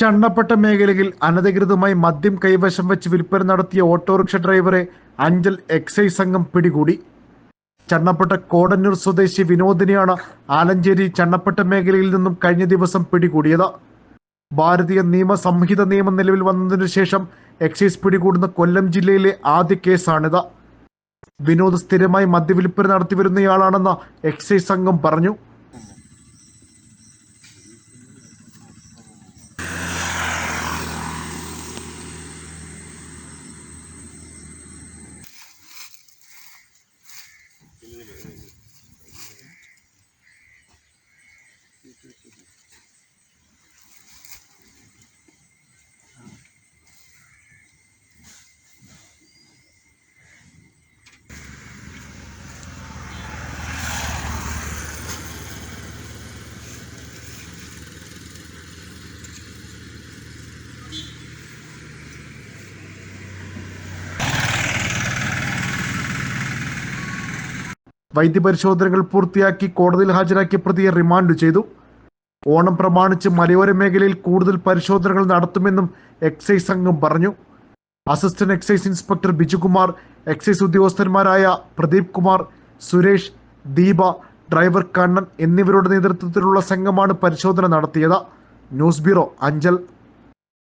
ചണ്ണപ്പെട്ട മേഖലയിൽ അനധികൃതമായി മദ്യം കൈവശം വെച്ച് വിൽപ്പന നടത്തിയ ഓട്ടോറിക്ഷ ഡ്രൈവറെ അഞ്ചൽ എക്സൈസ് സംഘം പിടികൂടി. ചണ്ണപ്പെട്ട കോടന്നൂർ സ്വദേശി വിനോദിനെയാണ് ആലഞ്ചേരി ചണ്ണപ്പെട്ട മേഖലയിൽ നിന്നും കഴിഞ്ഞ ദിവസം പിടികൂടിയത്. ഭാരതീയ നിയമ സംഹിത നിയമം നിലവിൽ വന്നതിനു ശേഷം എക്സൈസ് പിടികൂടുന്ന കൊല്ലം ജില്ലയിലെ ആദ്യ കേസാണിത്. വിനോദ് സ്ഥിരമായി മദ്യവിൽപ്പന നടത്തിവരുന്നയാളാണെന്ന് എക്സൈസ് സംഘം പറഞ്ഞു. വൈദ്യപരിശോധനകൾ പൂർത്തിയാക്കി കോടതിയിൽ ഹാജരാക്കിയ പ്രതിയെ റിമാൻഡ് ചെയ്തു. ഓണം പ്രമാണിച്ച് മലയോര മേഖലയിൽ കൂടുതൽ പരിശോധനകൾ നടത്തുമെന്നും എക്സൈസ് സംഘം പറഞ്ഞു. Assistant excise inspector Bijukumar excise ഉദ്യോഗസ്ഥന്മാരായ Pradeep Kumar Suresh Deepa driver Kannan എന്നിവരുടെ നേതൃത്വത്തിലുള്ള സംഘമാണ് പരിശോധന നടത്തിയത്. News bureau Anchal.